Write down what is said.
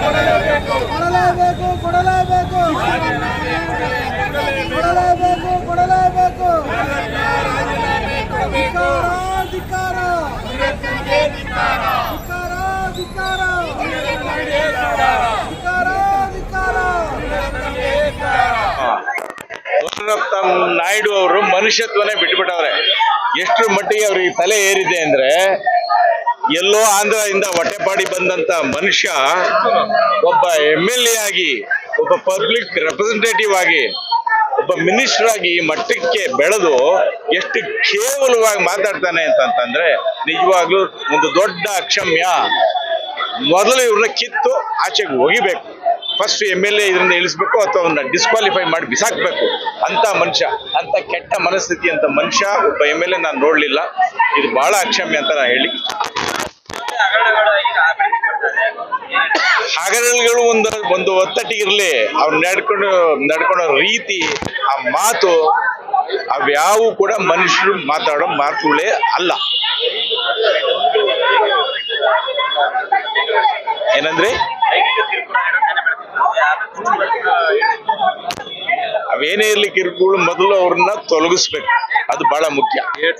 ಕೊಡಲೇಬೇಕು ಕೊಡಲೇಬೇಕು ಕೊಡಲೇಬೇಕು. ಕೊಡಲೇಬೇಕು ನಾಯ್ಡು ಅವರು ಮನುಷ್ಯತ್ವನೇ ಬಿಟ್ಬಿಟ್ಟವ್ರೆ. ಎಷ್ಟು ಮಟ್ಟಿಗೆ ಅವ್ರಿಗೆ ತಲೆ ಏರಿದೆ ಅಂದ್ರೆ ಎಲ್ಲೋ ಆಂಧ್ರದಿಂದ ಹೊಟ್ಟೆಪಾಡಿ ಬಂದಂತ ಮನುಷ್ಯ ಒಬ್ಬ ಎಂ ಎಲ್ ಎ ಆಗಿ, ಒಬ್ಬ ಪಬ್ಲಿಕ್ ರೆಪ್ರೆಸೆಂಟೇಟಿವ್ ಆಗಿ, ಒಬ್ಬ ಮಿನಿಸ್ಟರ್ ಆಗಿ ಮಟ್ಟಕ್ಕೆ ಬೆಳೆದು ಎಷ್ಟು ಕೇವಲವಾಗಿ ಮಾತಾಡ್ತಾನೆ ಅಂತಂತಂದ್ರೆ ನಿಜವಾಗ್ಲೂ ಒಂದು ದೊಡ್ಡ ಅಕ್ಷಮ್ಯ. ಮೊದಲು ಇವ್ರನ್ನ ಕಿತ್ತು ಆಚೆಗೆ ಒಗಿಬೇಕು ಫಸ್ಟ್ ಎಂ ಎಲ್ ಎ ಇದರಿಂದ ಇಳಿಸ್ಬೇಕು ಅಥವಾ ಅವನ್ನ ಡಿಸ್ಕ್ವಾಲಿಫೈ ಮಾಡಿ ಬಿಸಾಕ್ಬೇಕು. ಅಂತ ಮನುಷ್ಯ, ಅಂತ ಕೆಟ್ಟ ಮನಸ್ಥಿತಿ ಅಂತ ಮನುಷ್ಯ ಒಬ್ಬ ಎಂ ಎಲ್ ಎ ನಾನು ನೋಡಲಿಲ್ಲ. ಇದು ಬಹಳ ಅಕ್ಷಮ್ಯ ಅಂತ ನಾನು ಹೇಳಿ ಹಗರಣಗಳು ಒಂದು ಒಂದು ಒತ್ತಟ್ಟಿಗಿರಲಿ, ಅವ್ರು ನಡ್ಕೊಂಡು ನಡ್ಕೊಳ್ಳೋ ರೀತಿ, ಆ ಮಾತು ಅವ್ಯಾವು ಕೂಡ ಮನುಷ್ಯರು ಮಾತಾಡೋ ಮಾತುಗಳೇ ಅಲ್ಲ. ಏನಂದ್ರೆ? ಅವೇನೇ ಇರಲಿ ಕಿರುಕುಳು, ಮೊದಲು ಅವ್ರನ್ನ ತೊಲಗಿಸ್ಬೇಕು. ಅದು ಬಹಳ ಮುಖ್ಯ.